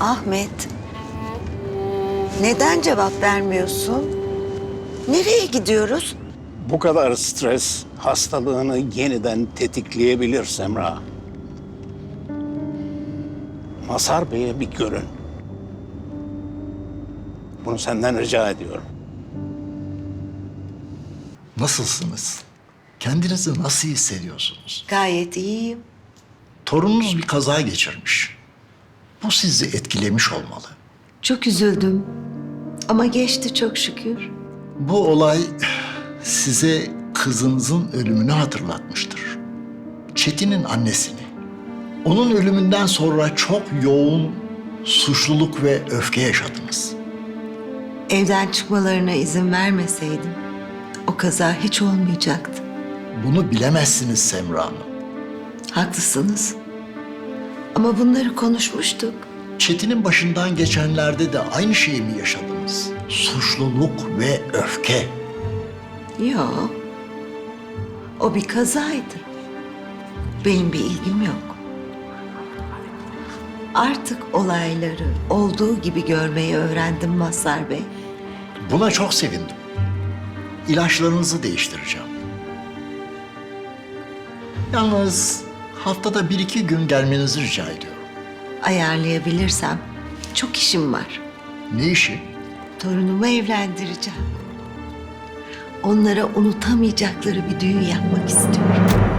Ahmet. Neden cevap vermiyorsun? Nereye gidiyoruz? Bu kadar stres hastalığını yeniden tetikleyebilir Semra. Masar Bey'e bir görün. Bunu senden rica ediyorum. Nasılsınız? Kendinizi nasıl hissediyorsunuz? Gayet iyiyim. Torununuz bir kaza geçirmiş. Bu sizi etkilemiş olmalı. Çok üzüldüm. Ama geçti çok şükür. Bu olay size kızınızın ölümünü hatırlatmıştır. Çetin'in annesini. Onun ölümünden sonra çok yoğun suçluluk ve öfke yaşadınız. Evden çıkmalarına izin vermeseydim o kaza hiç olmayacaktı. Bunu bilemezsiniz Semra Hanım. Haklısınız. Ama bunları konuşmuştuk. Çetin'in başından geçenlerde de aynı şeyi mi yaşadınız? Suçluluk ve öfke. Yok. O bir kazaydı. Benim bir ilgim yok. Artık olayları olduğu gibi görmeyi öğrendim Mazhar Bey. Buna çok sevindim. İlaçlarınızı değiştireceğim. Yalnız haftada bir iki gün gelmenizi rica ediyorum. Ayarlayabilirsem çok işim var. Ne işi? Torunumu evlendireceğim. Onlara unutamayacakları bir düğün yapmak istiyorum.